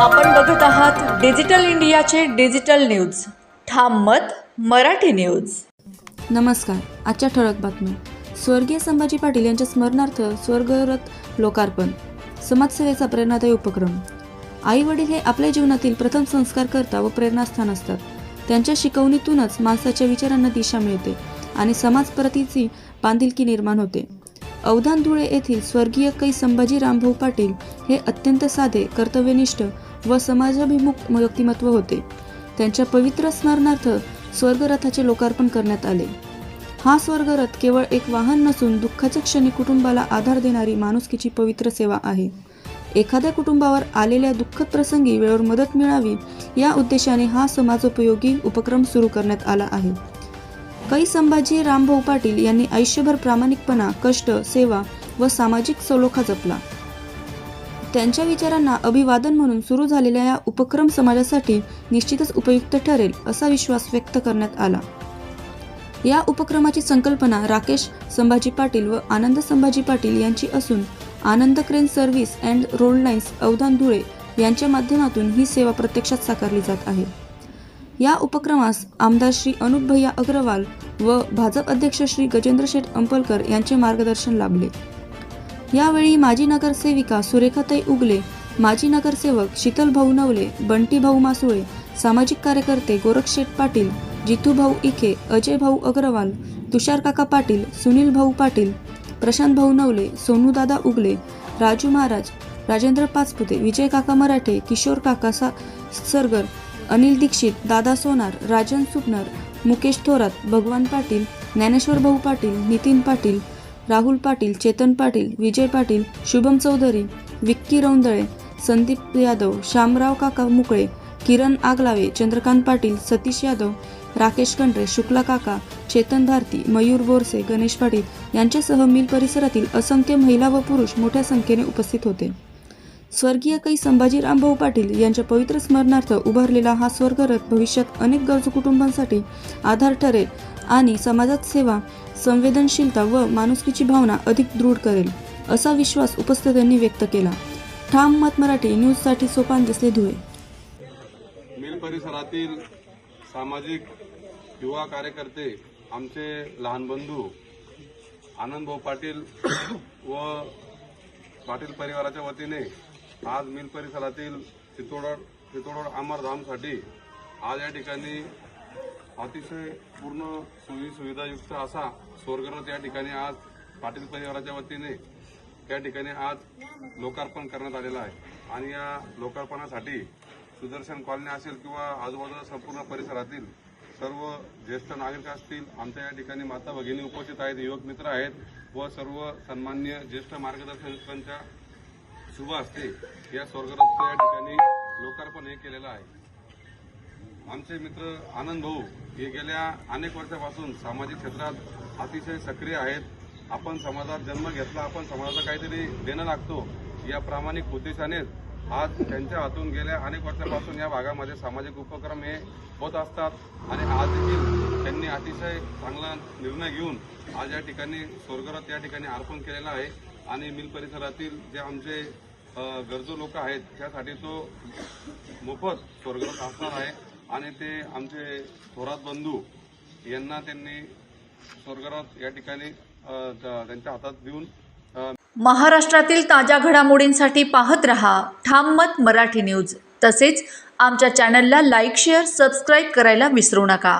आपण बघत आहात डिजिटल इंडियाचे डिजिटल न्यूज. ठाम मत मराठी न्यूज. नमस्कार आजच्या ठळक बातम्या. स्वर्गीय संभाजी पाटील यांच्या स्मरणार्थ स्वर्गरथ लोकार्पण. समाजसेवेचा प्रेरणादायी उपक्रम. आई वडील हे आपल्या जीवनातील प्रथम संस्कार करता व प्रेरणास्थान असतात. त्यांच्या शिकवणीतूनच माणसाच्या विचारांना दिशा मिळते आणि समाजप्रतीची बांधिलकी निर्माण होते. अवधान धुळे येथील स्वर्गीय कै संभाजी रामभाऊ पाटील हे अत्यंत साधे कर्तव्यनिष्ठ व समाजाभिमुख व्यक्तिमत्व होते. त्यांच्या पवित्र स्मरणार्थ स्वर्गरथाचे लोकार्पण करण्यात आले. हा स्वर्गरथ केवळ एक वाहन नसून दुःखाच्या क्षणी कुटुंबाला आधार देणारी माणुसकीची पवित्र सेवा आहे. एखाद्या कुटुंबावर आलेल्या दुःखद प्रसंगी वेळेवर मदत मिळावी या उद्देशाने हा समाजोपयोगी उपक्रम सुरू करण्यात आला आहे. कै संभाजी रामभाऊ पाटील यांनी आयुष्यभर प्रामाणिकपणा कष्ट सेवा व सामाजिक सलोखा जपला. त्यांच्या विचारांना अभिवादन म्हणून सुरू झालेल्या या उपक्रम समाजासाठी निश्चितच उपयुक्त ठरेल असा विश्वास व्यक्त करण्यात आला. या उपक्रमाची संकल्पना राकेश संभाजी पाटील व आनंद संभाजी पाटील यांची असून Anand crane service and road lines Avdhan Dhule यांच्या माध्यमातून ही सेवा प्रत्यक्षात साकारली जात आहे. या उपक्रमास आमदार श्री अनुप भैया अग्रवाल व भाजप अध्यक्ष श्री गजेंद्र शेठ अंपलकर यांचे मार्गदर्शन लाभले. यावेळी माजी नगरसेविका सुरेखाताई उगले माजी नगरसेवक शीतल भाऊ नवले बंटी भाऊ मासुळे सामाजिक कार्यकर्ते गोरखशेठ पाटील जितू भाऊ इखे अजय भाऊ अग्रवाल तुषार काका पाटील सुनील भाऊ पाटील प्रशांत भाऊ नवले सोनूदादा उगले राजू महाराज राजेंद्र पाचपुते विजय काका मराठे किशोर काका सा सरगर अनिल दीक्षित दादा सोनार राजन सुपनर मुकेश थोरात भगवान पाटील ज्ञानेश्वर भाऊ पाटील नितीन पाटील राहुल पाटील चेतन पाटील विजय पाटील शुभम चौधरी विक्की रौंदळे संदीप यादव श्यामराव काका मुकळे किरण आगलावे चंद्रकांत पाटील सतीश यादव राकेश कंडरे शुक्ला काका चेतन भारती मयूर बोरसे गणेश पाटील यांच्यासह मिल परिसरातील असंख्य महिला व पुरुष मोठ्या संख्येने उपस्थित होते. स्वर्गीय कै संभाजी रामभाऊ पाटील यांच्या पवित्र स्मरणार्थ उभारलेला हा स्वर्गरथ भविष्यात अनेक गरजू कुटुंबांसाठी आधार ठरेल आणि समाजात सेवा संवेदनशीलता व माणुसकीची भावना अधिक दृढ करेल असा विश्वास उपस्थितांनी व्यक्त केला. ठाम मत मराठी न्यूजसाठी सोपान दिसले धुळे. मिल परिसरातील सामाजिक युवा कार्यकर्ते आमचे लहान बंधू आनंदभाऊ पाटील व पाटील परिवाराच्या वतीने आज मिल परिसरातील चितोडड चितोडड अमरधामसाठी आज या ठिकाणी अतिशय पूर्ण सोयी सुविधायुक्त असा स्वर्गरथ या ठिकाणी आज पाटील परिवाराच्या वतीने त्या ठिकाणी आज लोकार्पण करण्यात आलेलं आहे. आणि या लोकार्पणासाठी सुदर्शन कॉलनी असेल किंवा आजूबाजूला संपूर्ण परिसरातील सर्व ज्येष्ठ नागरिक असतील आमच्या या ठिकाणी माता भगिनी उपस्थित आहेत युवक मित्र आहेत व सर्व सन्मान्य ज्येष्ठ मार्गदर्शकांच्या शुभ असते. या स्वर्गरथचं या ठिकाणी लोकार्पण हे केलेलं आहे. आमचे मित्र आनंद भाऊ हे गेल्या अनेक वर्षापासून सामाजिक क्षेत्रात अतिशय सक्रिय आहेत. आपण समाजात जन्म घेतला आपण समाजाला काहीतरी देणं लागतो या प्रामाणिक उद्देशानेच आज त्यांच्या हातून गेल्या अनेक वर्षापासून या भागामध्ये सामाजिक उपक्रम हे होत असतात. आणि आज देखील त्यांनी अतिशय चांगला निर्णय घेऊन आज या ठिकाणी स्वर्गरथ या ठिकाणी अर्पण केलेला आहे. आणि मिल परिसरातील जे आमचे गरजू लोक आहेत त्यासाठी तो मोफत स्वर्गरथ असणार आहे. आणि ते आमचे थोरात बंधू यांना त्यांनी स्वर्गरात या ठिकाणी त्यांच्या हातात देऊन महाराष्ट्रातील ताज्या घडामोडींसाठी पाहत रहा ठाम मत मराठी न्यूज. तसेच आमच्या चॅनलला लाईक शेअर सबस्क्राईब करायला विसरू नका.